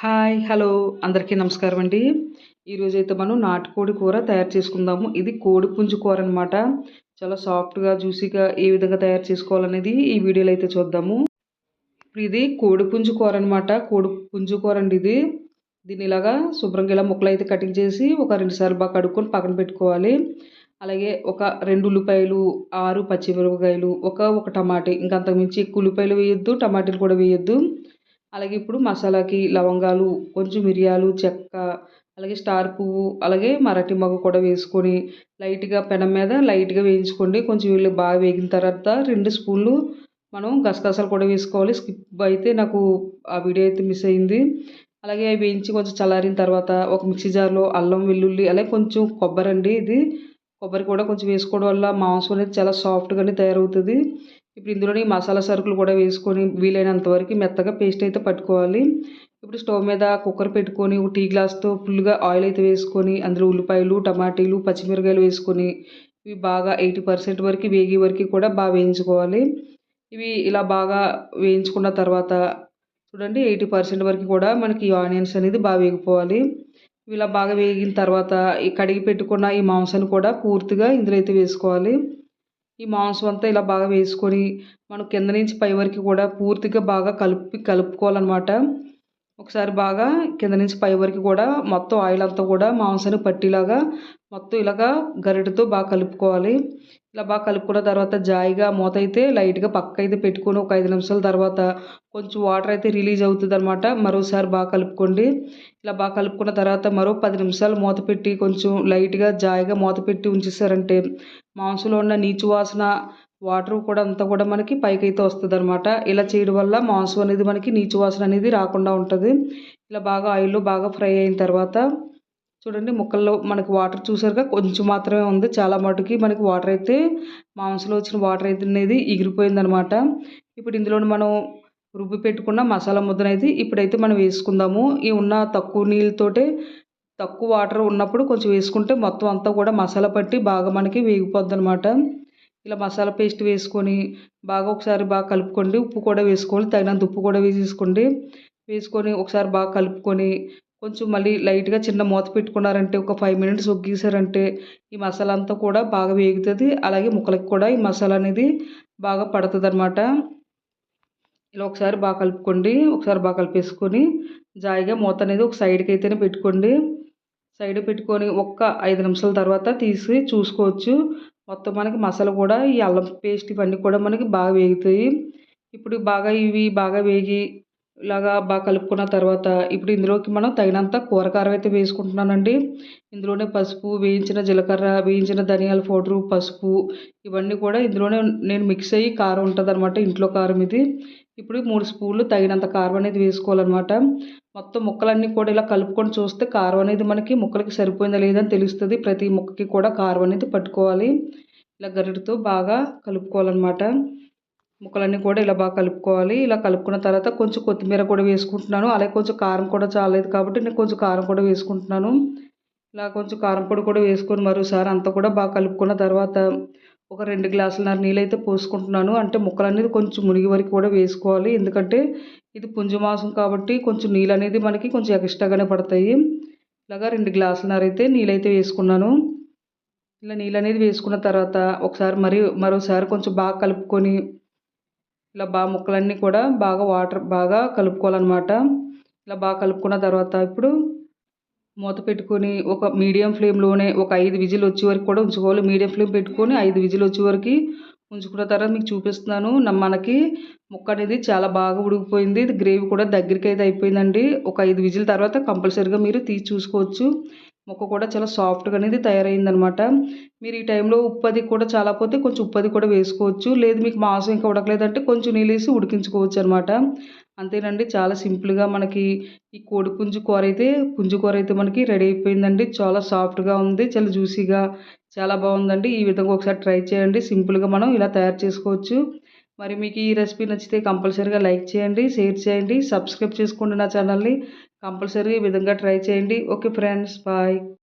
Hi hello. అందరికీ నమస్కారం అండి. ఈరోజైతే మనం నాటుకోడి కూర తయారు చేసుకుందాము. ఇది కోడి పుంజు కూర అనమాట చాలా సాఫ్ట్గా జ్యూసీగా ఏ విధంగా తయారు చేసుకోవాలనేది ఈ వీడియోలో అయితే చూద్దాము. ఇప్పుడు ఇది కోడి పుంజు కూర అనమాట కోడి పుంజు కూర అండి ఇది. దీన్ని ఇలాగా శుభ్రంగా ఇలా ముక్కలు అయితే కటింగ్ చేసి ఒక రెండు సార్లు బాగా కడుక్కొని పక్కన పెట్టుకోవాలి. అలాగే ఒక రెండు ఉల్లిపాయలు ఆరు పచ్చిమిరపకాయలు ఒక ఒక టమాటే. ఇంకా అంతకుమించి ఎక్కువ ఉల్లిపాయలు వేయొద్దు టమాటాలు కూడా వేయొద్దు. అలాగే ఇప్పుడు మసాలాకి లవంగాలు కొంచెం మిరియాలు చెక్క అలాగే స్టార్ పువ్వు అలాగే మరాఠీ మొగ్గ కూడా వేసుకొని లైట్గా పెనం మీద లైట్గా వేయించుకోండి. కొంచెం వీళ్ళు బాగా వేగిన తర్వాత రెండు స్పూన్లు మనం గసగసాలు కూడా వేసుకోవాలి. స్కిప్ అయితే నాకు ఆ వీడియో అయితే మిస్ అయింది. అలాగే అవి వేయించి కొంచెం చల్లారిన తర్వాత ఒక మిక్సీ జార్లో అల్లం వెల్లుల్లి అలాగే కొంచెం కొబ్బరి అండి ఇది. కొబ్బరి కూడా కొంచెం వేసుకోవడం వల్ల మాంసం అనేది చాలా సాఫ్ట్గానే తయారవుతుంది. ఇప్పుడు ఇందులోని మసాలా సరుకులు కూడా వేసుకొని వీలైనంత వరకు మెత్తగా పేస్ట్ అయితే పట్టుకోవాలి. ఇప్పుడు స్టవ్ మీద కుక్కర్ పెట్టుకొని ఒక టీ గ్లాస్తో ఫుల్గా ఆయిల్ అయితే వేసుకొని అందులో ఉల్లిపాయలు టమాటీలు పచ్చిమిరకాయలు వేసుకొని ఇవి బాగా ఎయిటీ పర్సెంట్ వరకు వేగే వరకు కూడా బాగా వేయించుకోవాలి. ఇవి ఇలా బాగా వేయించుకున్న తర్వాత చూడండి ఎయిటీ పర్సెంట్ వరకు కూడా మనకి ఆనియన్స్ అనేది బాగా వేగిపోవాలి. ఇలా బాగా వేగిన తర్వాత ఈ కడిగి పెట్టుకున్న ఈ మాంసాన్ని కూడా పూర్తిగా ఇందులో అయితే వేసుకోవాలి. ఈ మాంసం అంతా ఇలా బాగా వేసుకొని మనం కింద నుంచి పై వరకు కూడా పూర్తిగా బాగా కలిపి కలుపుకోవాలన్నమాట. ఒకసారి బాగా కింద నుంచి పై వరకు కూడా మొత్తం ఆయిల్ అంతా కూడా మాంసాన్ని పట్టిలాగా మొత్తం ఇలాగా గరిటతో బాగా కలుపుకోవాలి. ఇలా బాగా కలుపుకున్న తర్వాత జాయిగా మూత అయితే లైట్గా పక్క అయితే పెట్టుకొని ఒక ఐదు నిమిషాల తర్వాత కొంచెం వాటర్ అయితే రిలీజ్ అవుతుంది అనమాట మరోసారి బాగా కలుపుకోండి. ఇలా బాగా కలుపుకున్న తర్వాత మరో పది నిమిషాలు మూత పెట్టి కొంచెం లైట్గా జాయిగా మూత పెట్టి ఉంచేసారంటే మాంసంలో ఉన్న నీచు వాసన వాటర్ కూడా అంతా కూడా మనకి పైకి అయితే వస్తుంది అనమాట ఇలా చేయడం వల్ల మాంసం అనేది మనకి నీచు వాసన అనేది రాకుండా ఉంటుంది. ఇలా బాగా ఆయిల్లో బాగా ఫ్రై అయిన తర్వాత చూడండి ముక్కల్లో మనకి వాటర్ చూసారుగా? కొంచెం మాత్రమే ఉంది. చాలా మటుకి మనకి వాటర్ అయితే మాంసంలో వచ్చిన వాటర్ అయితే అనేది ఎగిరిపోయిందనమాట ఇప్పుడు ఇందులో మనం రుబ్బి పెట్టుకున్న మసాలా ముద్దనైతే ఇప్పుడైతే మనం వేసుకుందాము. ఈ ఉన్న తక్కువ నీళ్ళతోటే తక్కువ వాటర్ ఉన్నప్పుడు కొంచెం వేసుకుంటే మొత్తం అంతా కూడా మసాలా పట్టి బాగా మనకి వేగిపోద్ది అనమాట ఇలా మసాలా పేస్ట్ వేసుకొని బాగా ఒకసారి బాగా కలుపుకోండి. ఉప్పు కూడా వేసుకోవాలి తగినంత ఉప్పు కూడా వేసేసుకోండి. వేసుకొని ఒకసారి బాగా కలుపుకొని కొంచెం మళ్ళీ లైట్గా చిన్న మూత పెట్టుకున్నారంటే ఒక ఫైవ్ మినిట్స్ ఒగ్గేసారంటే ఈ మసాలా అంతా కూడా బాగా వేగుతుంది. అలాగే ముక్కలకి కూడా ఈ మసాలా అనేది బాగా పడుతుంది అనమాట ఇలా ఒకసారి బాగా కలుపుకోండి. ఒకసారి బాగా కలిపేసుకొని జాయిగా మూత అనేది ఒక సైడ్కి అయితేనే పెట్టుకోండి. సైడ్ పెట్టుకొని ఒక్క ఐదు నిమిషాల తర్వాత తీసి చూసుకోవచ్చు. మొత్తం మనకి మసాలా కూడా ఈ అల్లం పేస్ట్ ఇవన్నీ కూడా మనకి బాగా వేగుతాయి. ఇప్పుడు బాగా ఇవి బాగా వేగి ఇలాగా బాగా కలుపుకున్న తర్వాత ఇప్పుడు ఇందులోకి మనం తగినంత కూరకారం అయితే వేసుకుంటున్నానండి. ఇందులోనే పసుపు వేయించిన జీలకర్ర వేయించిన ధనియాల పౌడరు పసుపు ఇవన్నీ కూడా ఇందులోనే నేను మిక్స్ అయ్యి కారం ఉంటుంది అనమాట ఇంట్లో కారం ఇది. ఇప్పుడు మూడు స్పూన్లు తగినంత కారం అనేది వేసుకోవాలన్నమాట. మొత్తం ముక్కలన్నీ కూడా ఇలా కలుపుకొని చూస్తే కారం అనేది మనకి ముక్కలకి సరిపోయిందా లేదని తెలుస్తుంది. ప్రతి ముక్కకి కూడా కారం అనేది పట్టుకోవాలి. ఇలా గరిటతో బాగా కలుపుకోవాలన్నమాట. ముక్కలన్నీ కూడా ఇలా బాగా కలుపుకోవాలి. ఇలా కలుపుకున్న తర్వాత కొంచెం కొత్తిమీర కూడా వేసుకుంటున్నాను. అలాగే కొంచెం కారం కూడా చాలేదు కాబట్టి నేను కొంచెం కారం కూడా వేసుకుంటున్నాను. ఇలా కొంచెం కారం పొడి కూడా వేసుకొని మరోసారి అంతా కూడా బాగా కలుపుకున్న తర్వాత ఒక రెండు గ్లాసులన్నర నీళ్ళు అయితే పోసుకుంటున్నాను. అంటే ముక్కలు అనేది కొంచెం మునిగి వరకు కూడా వేసుకోవాలి. ఎందుకంటే ఇది పుంజు మాంసం కాబట్టి కొంచెం నీళ్ళు అనేది మనకి కొంచెం ఎక్స్ట్రాగానే పడతాయి. ఇలాగా రెండు గ్లాసులన్నర అయితే నీళ్ళు అయితే వేసుకున్నాను. ఇలా నీళ్ళు అనేది వేసుకున్న తర్వాత ఒకసారి మరి మరోసారి కొంచెం బాగా కలుపుకొని ఇలా బాగా ముక్కలన్నీ కూడా బాగా వాటర్ బాగా కలుపుకోవాలన్నమాట. ఇలా బాగా కలుపుకున్న తర్వాత ఇప్పుడు మూత పెట్టుకొని ఒక మీడియం ఫ్లేమ్లోనే ఒక ఐదు విజిల్ వచ్చే వరకు కూడా ఉంచుకోవాలి. మీడియం ఫ్లేమ్ పెట్టుకొని ఐదు విజిల్ వచ్చే వరకు ఉంచుకున్న తర్వాత మీకు చూపిస్తున్నాను. మనకి ముక్క అనేది చాలా బాగా ఉడికిపోయింది. గ్రేవీ కూడా దగ్గరికి అయితే అయిపోయిందండి. ఒక ఐదు విజిల్ తర్వాత కంపల్సరీగా మీరు తీసి చూసుకోవచ్చు. ముక్క కూడా చాలా సాఫ్ట్గా అనేది తయారైందనమాట. మీరు ఈ టైంలో ఉప్పది కూడా చాలా పోతే కొంచెం ఉప్పు అది కూడా వేసుకోవచ్చు. లేదు మీకు మాంసం ఇంకా ఉడకలేదంటే కొంచెం నీళ్ళు వేసి ఉడికించుకోవచ్చు అనమాట అంతేనండి చాలా సింపుల్గా మనకి ఈ కోడి పుంజు కూర అయితే పుంజు కూర అయితే మనకి రెడీ అయిపోయిందండి. చాలా సాఫ్ట్గా ఉంది చాలా జ్యూసీగా చాలా బాగుందండి. ఈ విధంగా ఒకసారి ట్రై చేయండి. సింపుల్గా మనం ఇలా తయారు చేసుకోవచ్చు. మరి మీకు ఈ రెసిపీ నచ్చితే కంపల్సరీగా లైక్ చేయండి షేర్ చేయండి సబ్స్క్రైబ్ చేసుకోండి నా ఛానల్ని కంపల్సరీ ఈ విధంగా ట్రై చేయండి. Okay friends bye.